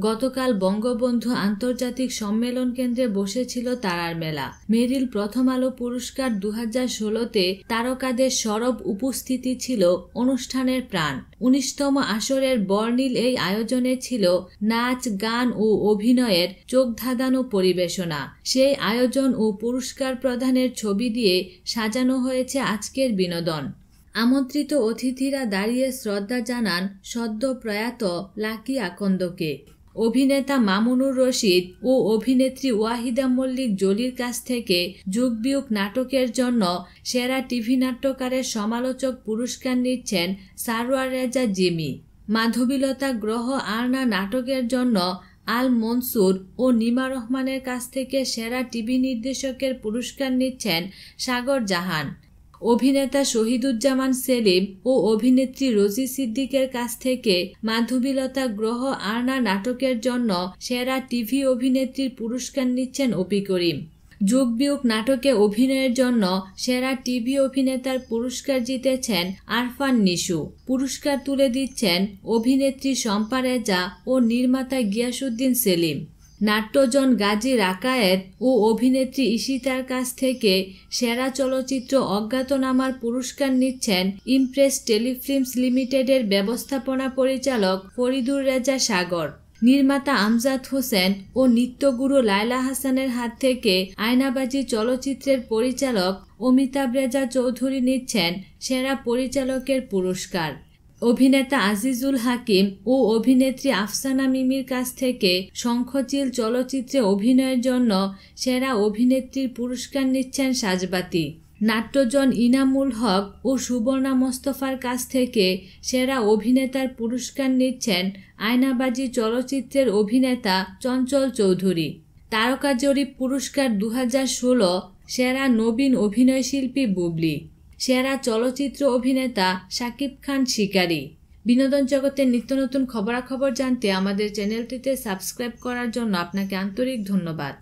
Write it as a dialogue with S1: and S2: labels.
S1: গতকাল বঙ্গবন্ধু আন্তর্জাতিক সম্মেলন কেন্দ্রে বসেছিল তারার মেলা। মেরিল প্রথম আলো পুরস্কার দু হাজার ষোলোতে তারকাদের সরব উপস্থিতি ছিল অনুষ্ঠানের প্রাণ। উনিশতম আসরের বর্ণিল এই আয়োজনে ছিল নাচ, গান ও অভিনয়ের চোখ ধাঁধানো পরিবেশনা। সেই আয়োজন ও পুরস্কার প্রদানের ছবি দিয়ে সাজানো হয়েছে আজকের বিনোদন। আমন্ত্রিত অতিথিরা দাঁড়িয়ে শ্রদ্ধা জানান সদ্য প্রয়াত লাকি আকন্দকে। অভিনেতা মামুনুর রশিদ ও অভিনেত্রী ওয়াহিদা মল্লিক জলির কাছ থেকে যুগবিয়োগ নাটকের জন্য সেরা টিভি নাট্যকারের সমালোচক পুরস্কার নিচ্ছেন সারোয়ার রেজা জিমি। মাধবীলতা গ্রহ আরনা নাটকের জন্য আল মনসুর ও নিমা রহমানের কাছ থেকে সেরা টিভি নির্দেশকের পুরস্কার নিচ্ছেন সাগর জাহান। অভিনেতা শহীদুজ্জামান সেলিম ও অভিনেত্রী রোজি সিদ্দিকের কাছ থেকে মাধবীলতা গ্রহ আরনা নাটকের জন্য সেরা টিভি অভিনেত্রীর পুরস্কার নিচ্ছেন অপি করিম। যুগবিয়োগ নাটকে অভিনয়ের জন্য সেরা টিভি অভিনেতার পুরস্কার জিতেছেন আরফান নিশু। পুরস্কার তুলে দিচ্ছেন অভিনেত্রী শম্পা রেজা ও নির্মাতা গিয়াসুদ্দিন সেলিম। নাট্যজন গাজী রাকায়েত ও অভিনেত্রী ঈশিতার কাছ থেকে সেরা চলচ্চিত্র অজ্ঞাতনামার পুরস্কার নিচ্ছেন ইমপ্রেস টেলিফিল্মস লিমিটেডের ব্যবস্থাপনা পরিচালক ফরিদুর রেজা সাগর। নির্মাতা আমজাদ হোসেন ও নিত্যগুরু লায়লা হাসানের হাত থেকে আয়নাবাজি চলচ্চিত্রের পরিচালক অমিতাভ রেজা চৌধুরী নিচ্ছেন সেরা পরিচালকের পুরস্কার। অভিনেতা আজিজুল হাকিম ও অভিনেত্রী আফসানা মিমির কাছ থেকে শঙ্খচিল চলচ্চিত্রে অভিনয়ের জন্য সেরা অভিনেত্রীর পুরস্কার নিচ্ছেন সাজবাতি। নাট্যজন ইনামুল হক ও সুবর্ণা মোস্তফার কাছ থেকে সেরা অভিনেতার পুরস্কার নিচ্ছেন আয়নাবাজি চলচ্চিত্রের অভিনেতা চঞ্চল চৌধুরী। তারকা জরিপ পুরস্কার দু হাজার ষোলো, সেরা নবীন অভিনয়শিল্পী বুবলি। সেরা চলচ্চিত্র অভিনেতা শাকিব খান শিকারী। বিনোদন জগতের নিত্য নতুন খবরাখবর জানতে আমাদের চ্যানেলটিতে সাবস্ক্রাইব করার জন্য আপনাকে আন্তরিক ধন্যবাদ।